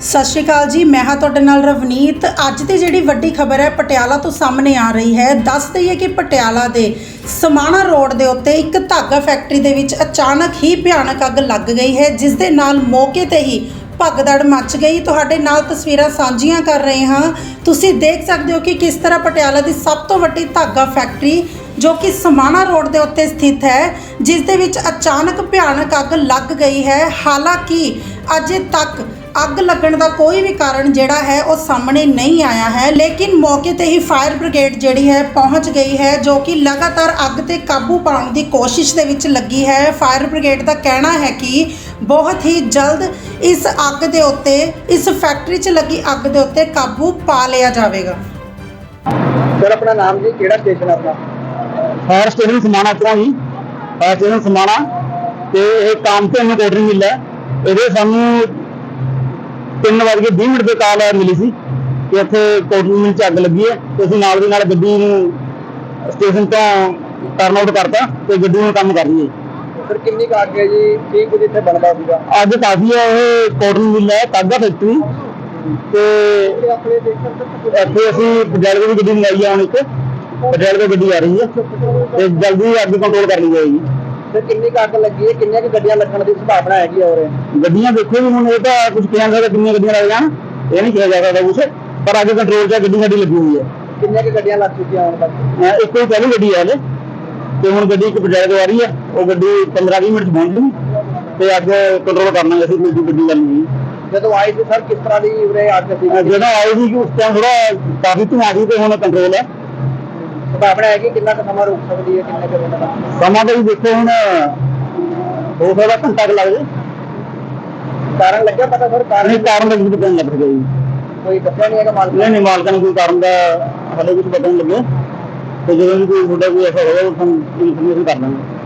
ਸਤਿ ਸ਼੍ਰੀ ਅਕਾਲ ਜੀ, ਮੈਂ ਹਾਂ ਤੁਹਾਡੇ ਨਾਲ ਰਵਨੀਤ। ਅੱਜ ਦੀ ਜਿਹੜੀ ਵੱਡੀ ਖਬਰ ਹੈ, ਪਟਿਆਲਾ ਤੋਂ ਸਾਹਮਣੇ ਆ ਰਹੀ ਹੈ। ਦੱਸ ਦਈਏ ਕਿ ਪਟਿਆਲਾ ਦੇ ਸਮਾਣਾ ਰੋਡ ਦੇ ਉੱਤੇ ਇੱਕ ਧਾਗਾ ਫੈਕਟਰੀ ਦੇ ਵਿੱਚ ਅਚਾਨਕ ਹੀ ਭਿਆਨਕ ਅੱਗ ਲੱਗ ਗਈ ਹੈ, ਜਿਸ ਦੇ ਨਾਲ ਮੌਕੇ ਤੇ ਹੀ ਭਗਦੜ ਮੱਚ ਗਈ। ਤੁਹਾਡੇ ਨਾਲ ਤਸਵੀਰਾਂ ਸਾਂਝੀਆਂ ਕਰ ਰਹੇ ਹਾਂ। ਤੁਸੀਂ ਦੇਖ ਸਕਦੇ ਹੋ ਕਿ ਕਿਸ ਤਰ੍ਹਾਂ ਪਟਿਆਲਾ ਦੀ ਸਭ ਤੋਂ ਵੱਡੀ ਧਾਗਾ ਫੈਕਟਰੀ, ਜੋ ਕਿ ਸਮਾਣਾ ਰੋਡ ਦੇ ਉੱਤੇ ਸਥਿਤ ਹੈ, ਜਿਸ ਦੇ ਵਿੱਚ ਅਚਾਨਕ ਭਿਆਨਕ ਅੱਗ ਲੱਗ ਗਈ ਹੈ। ਹਾਲਾਂਕਿ, ਅਜੇ ਤੱਕ ਅੱਗ ਲੱਗਣ ਦਾ ਕੋਈ ਵੀ ਕਾਰਨ ਜਿਹੜਾ ਹੈ ਉਹ ਸਾਹਮਣੇ ਨਹੀਂ ਆਇਆ ਹੈ। ਲੇਕਿਨ ਮੌਕੇ ਤੇ ਹੀ ਫਾਇਰ ਬ੍ਰਿਗੇਡ ਜਿਹੜੀ ਹੈ ਪਹੁੰਚ ਗਈ ਹੈ ਜੋ ਕਿ ਲਗਾਤਾਰ ਅੱਗ ਤੇ ਕਾਬੂ ਪਾਉਣ ਦੀ ਕੋਸ਼ਿਸ਼ ਦੇ ਵਿੱਚ ਲੱਗੀ ਹੈ। ਫਾਇਰ ਬ੍ਰਿਗੇਡ ਦਾ ਕਹਿਣਾ ਹੈ ਕਿ ਬਹੁਤ ਹੀ ਜਲਦ ਇਸ ਅੱਗ ਦੇ ਉੱਤੇ ਇਸ ਫੈਕਟਰੀ 'ਚ ਲੱਗੀ ਅੱਗ ਦੇ ਉੱਤੇ ਕਾਬੂ ਪਾ ਲਿਆ ਜਾਵੇਗਾ। ਸਰ ਆਪਣਾ ਨਾਮ ਜੀ ਕਿਹੜਾ ਸਟੇਸ਼ਨ ਆਪਣਾ? ਫਾਇਰ ਸਟੇਸ਼ਨ ਸਮਾਣਾ ਤੋਂ ਜੀ। ਫਾਇਰ ਸਟੇਸ਼ਨ ਸਮਾਣਾ ਤੇ ਇਹ ਕੰਮ ਤੇ ਨੂੰ ਕੋਟਰੀ ਮਿਲਿਆ। ਇਹਦੇ ਸਾਨੂੰ 3 ਵਜੇ 20 ਮਿੰਟ ਤੇ ਕਾਲ ਮਿਲੀ ਸੀ ਕਿ ਇੱਥੇ ਕੋਟਰੀ ਮਿਲ ਚ ਅੱਗ ਲੱਗੀ ਹੈ ਤੇ ਅਸੀਂ ਨਾਲ ਦੀ ਨਾਲ ਗੱਡੀ ਨੂੰ ਸਟੇਸ਼ਨ ਤੋਂ ਟਰਨ ਆਊਟ ਕਰਤਾ ਤੇ ਗੱਡੀ ਨੂੰ ਕੰਮ ਕਰ ਰਹੀ ਹੈ ਸਰ ਕਿੰਨੀ ਕੁ ਅੱਗ ਹੈ ਜੀ? ਕੀ ਕੁਝ ਇੱਥੇ ਬਣਦਾ ਸੀਗਾ? ਅੱਜ ਕਾਫੀ ਹੈ ਇਹ ਕੋਟਰੀ ਮਿਲ ਹੈ ਕਾਗਾ ਫੈਕਟਰੀ ਤੇ ਇੱਥੇ ਅਸੀਂ ਪਟਿਆਲੇ ਦੀ ਗੱਡੀ ਮੰਗਾਈ ਹੈ ਹੁਣ ਇੱਕ। ਪਟਿਆਲੇ ਤੋਂ ਗੱਡੀ ਆ ਰਹੀ ਹੈ। ਤੇ ਜਲਦੀ ਅੱਗ ਕੰਟਰੋਲ ਕਰ ਲਈ ਜਾਏਗੀ। ਸਰ ਕਿੰਨੀ ਕੁ ਅੱਗ ਲੱਗੀ ਹੈ? ਕਿੰਨੀਆਂ ਕੁ ਗੱਡੀਆਂ ਲੱਗਣ ਦੀ ਸੰਭਾਵਨਾ ਹੈਗੀ ਔਰ ਗੱਡੀਆਂ ਦੇਖੋ ਵੀ ਹੁਣ ਇਹ ਤਾਂ ਕੁਝ ਕਿਹਾ ਸਕਦਾ ਕਿੰਨੀਆਂ ਗੱਡੀਆਂ ਲੱਗ ਜਾਣ। ਇਹ ਨਹੀਂ ਕਿਹਾ ਜਾ ਸਕਦਾ ਕੁਛ ਪਰ ਅੱਗੇ ਕੰਟਰੋਲ 'ਚ ਗੱਡੀ ਸਾਡੀ ਲੱਗੀ ਹੋਈ ਹੈ। ਕਿੰਨੀਆਂ ਕੁ ਗੱਡੀਆਂ ਲੱਗ ਚੁੱਕੀਆਂ ਹੁਣ ਤੱਕ? ਅਹ ਇੱਕੋ ਹੀ ਪਹਿਲੀ ਗੱਡੀ ਹੈ ਹਲੇ ਤੇ ਹੁਣ ਗੱਡੀ ਇੱਕ ਪਟਿਆਲੇ ਤੋਂ ਆ ਰਹੀ ਹੈ ਉਹ ਗੱਡੀ 15-20 ਮਿੰਟ 'ਚ ਪਹੁੰਚ ਜੂਗੀ। ਤੇ ਅੱਗੇ ਕੰਟਰੋਲ ਕਰ ਲਾਂਗੇ ਅਸੀਂ ਕੋਈ ਗੱਡੀ ਗੱਲ ਨਹੀਂ ਜਦੋਂ ਆਈ ਸੀ ਸਰ ਕਿਸ ਤਰ੍ਹਾਂ ਦੀ ਉਰੇ ਅੱਗ ਸੀ ਅਹ ਜਦੋਂ ਆਏ ਸੀ ਕਿ ਉਸ ਟਾਈਮ ਥੋੜਾ ਕਾਫੀ ਧੂਆਂ ਸੀ ਤੇ ਹੁਣ ਕੰਟਰੋਲ ਹੈ। ਸੰਭਾਵਨਾ ਹੈ ਕਿ ਕਿੰਨਾ ਕੁ ਸਮਾਂ ਰੁਕ ਸਕਦੀ ਹੈ ਕਿੰਨੇ ਕੁ ਦਿਨ ਦਾ? ਸਮਾਂ ਤਾਂ ਜੀ ਦੇਖੋ ਹੁਣ ਹੋ ਸਕਦਾ ਘੰਟਾ ਕੁ ਲੱਗ ਜਾਏ ਕਾਰਨ ਲੱਗਿਆ ਪਤਾ ਸਰ? ਕਾਰਨ ਨਹੀਂ ਕਾਰਨ ਦਾ ਕੁਝ ਪਤਾ ਨਹੀਂ ਲੱਗ ਰਿਹਾ ਜੀ। ਕੋਈ ਦੱਸਿਆ ਨਹੀਂ ਹੈਗਾ ਮਾਲਕ ਨਹੀਂ ਨਹੀਂ ਮਾਲਕਾਂ ਨੂੰ ਕੋਈ ਕਾਰਨ ਦਾ ਹਲੇ ਕੁਝ ਪਤਾ ਨਹੀਂ ਲੱਗਿਆ। ਤੇ ਜਦੋਂ ਵੀ ਕੋਈ ਤੁਹਾਡਾ ਕੋਈ ਐਸਾ ਹੋਇਆ ਤਾਂ ਇਨਫੋਰਮੇਸ਼ਨ ਕਰ ਦਾਂਗੇ।